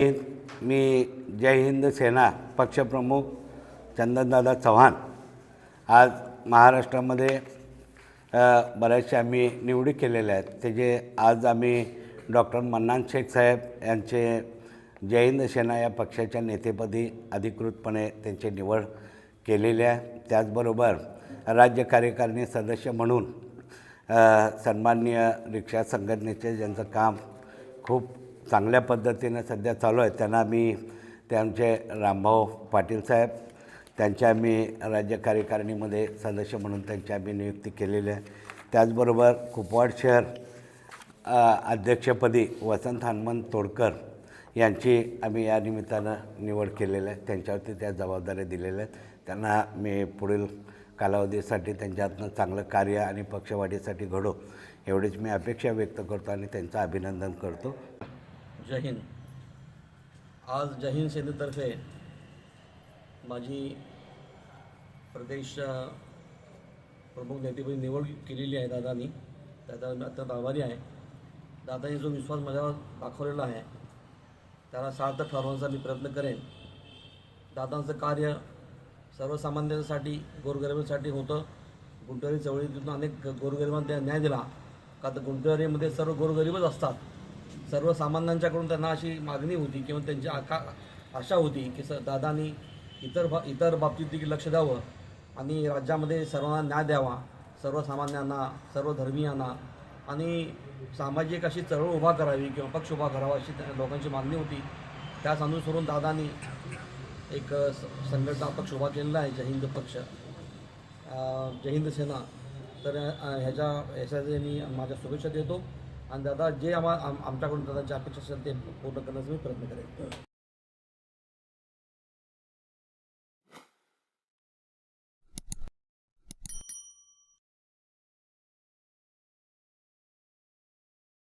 हिंद मी जय हिंद सेना पक्षप्रमुख चंदनदादा चव्हाण. आज महाराष्ट्रामध्ये बऱ्याचशा आम्ही निवडी केलेल्या आहेत. त्याचे आज आम्ही डॉक्टर मन्नान शेख साहेब यांचे जय हिंद सेना या पक्षाच्या नेतेपदी अधिकृतपणे त्यांची निवड केलेली आहे. त्याचबरोबर राज्य कार्यकारिणी सदस्य म्हणून सन्माननीय रिक्षा संघटनेचे ज्यांचं काम खूप चांगल्या पद्धतीनं सध्या चालू आहे. त्यांना मी त्यांचे रामभाऊ पाटील साहेब त्यांच्या मी राज्य कार्यकारिणीमध्ये सदस्य म्हणून त्यांची आम्ही नियुक्ती केलेली आहे. त्याचबरोबर कुपवाड शहर अध्यक्षपदी वसंत हनुमंत तोडकर यांची आम्ही या निमित्तानं निवड केलेली आहे. त्यांच्यावरती त्या जबाबदाऱ्या दिलेल्या आहेत. त्यांना मी पुढील कालावधीसाठी त्यांच्यातनं चांगलं कार्य आणि पक्षवाढीसाठी घडो एवढीच मी अपेक्षा व्यक्त करतो आणि त्यांचं अभिनंदन करतो. जय हिंद आज जय हिंद सेनेतर्फे माझी प्रदेश प्रमुख नेतेपदी निवड केलेली आहे दादानी. त्याचा मी अत्यंत आभारी आहे. दादानी जो विश्वास माझ्यावर दाखवलेला आहे त्याला सार्थक ठरवण्याचा मी प्रयत्न करेन. दादांचं कार्य सर्वसामान्यांसाठी गोरगरिबांसाठी होतं. गुंटवारी चळवळीतून अनेक गोरगरिबांना न्याय दिला. का तर गुंटवारीमध्ये सर्व गोरगरिबच असतात. सर्वसामान्यांच्याकडून त्यांना अशी मागणी होती किंवा त्यांची आका आशा होती की स दादानी इतर बा इतर बाबतीत देखील लक्ष द्यावं आणि राज्यामध्ये सर्वांना न्याय द्यावा सर्वसामान्यांना सर्व धर्मीयांना आणि सामाजिक अशी चळवळ उभा करावी किंवा पक्ष उभा करावा अशी त्या लोकांची मागणी होती. त्याच अनुसरून दादानी एक स- संघटना पक्ष उभा केलेला आहे जय हिंद पक्ष. जय हिंद सेना. तर ह्याच्या ह्याच्या मी माझ्या शुभेच्छा देतो. आणि दादा जे आम्हा आम आमच्याकडून दादाची अपेक्षा असेल ते पूर्ण करण्याचा मी प्रयत्न करेन.